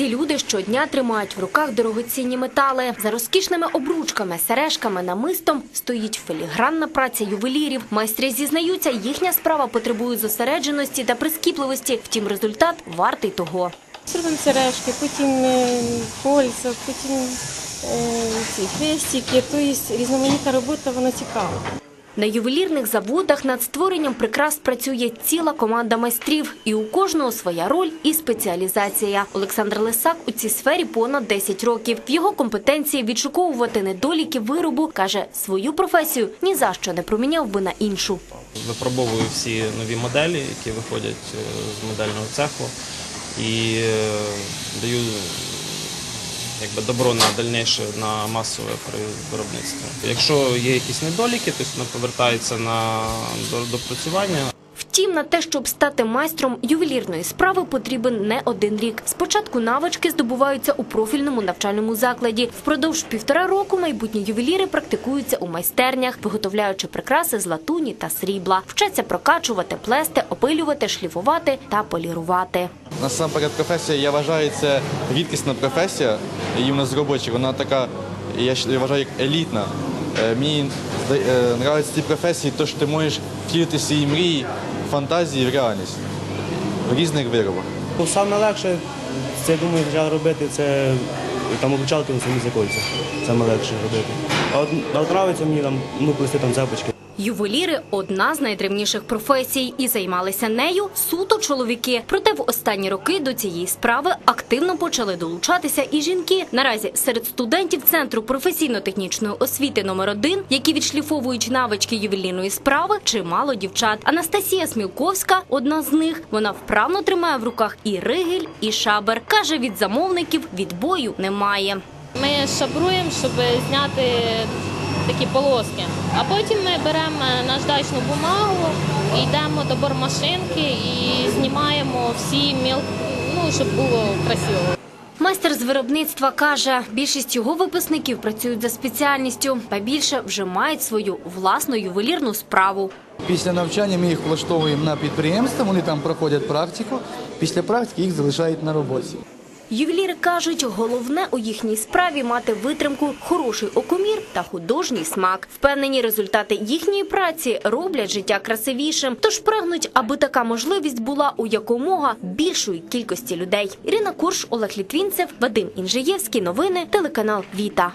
Ці люди щодня тримають в руках дорогоцінні метали. За розкішними обручками, сережками, намистом стоїть філігранна праця ювелірів. Майстри зізнаються, їхня справа потребує зосередженості та прискіпливості. Втім, результат вартий того. Зробимо сережки, потім е, кольця, потім е, ці хрестики. Тобто різноманітна робота, вона цікава. На ювелірних заводах над створенням прикрас працює ціла команда майстрів, і у кожного своя роль і спеціалізація. Олександр Лисак у цій сфері понад 10 років. В його компетенції відшуковувати недоліки виробу каже, свою професію ні за що не проміняв би на іншу. Випробовую всі нові моделі, які виходять е, з модельного цеху, і е, даю якби, добро на дальніше на масове виробництво. Якщо є якісь недоліки, то воно повертається на допрацювання. Втім, на те, щоб стати майстром ювелірної справи, потрібен не один рік. Спочатку навички здобуваються у профільному навчальному закладі. Впродовж півтора року майбутні ювеліри практикуються у майстернях, виготовляючи прикраси з латуні та срібла. Вчаться прокачувати, плести, опилювати, шліфувати та полірувати. Насамперед, професія, я вважаю, це рідкісна професія, і в нас робоча, вона така, я вважаю, як елітна. Е, Мені зда- е, ці професії, то що ти можеш втілити свої мрії, фантазії в реальність в різних виробах. Ну, Саме легше, це я думаю, почали робити, це там обучалки на самі закольця. Саме легше робити. А от, от нравиться мені там, ну, плести там цепочки. Ювеліри одна з найдревніших професій, і займалися нею суто чоловіки. Проте в останні роки до цієї справи активно почали долучатися і жінки. Наразі серед студентів центру професійно-технічної освіти номер 1 які відшліфовують навички ювелірної справи, чимало дівчат. Анастасія Смілковська одна з них. Вона вправно тримає в руках і ригель, і шабер. каже, від замовників відбою немає. Ми шабруємо, щоб зняти такі полоски. А потім ми беремо наждачну бумагу, і йдемо до бормашинки і знімаємо всі міл, ну, щоб було красиво. Майстер з виробництва каже, більшість його випускників працюють за спеціальністю, та більше вже мають свою власну ювелірну справу. Після навчання ми їх влаштовуємо на підприємство, вони там проходять практику. Після практики їх залишають на роботі. Ювеліри кажуть, головне у їхній справі мати витримку, хороший окомір та художній смак. Впевнені, результати їхньої праці роблять життя красивішим. Тож прагнуть, аби така можливість була у якомога більшої кількості людей. Ірина Курш, Олег Літвінцев, Вадим Інжиєвський. Новини, телеканал Віта.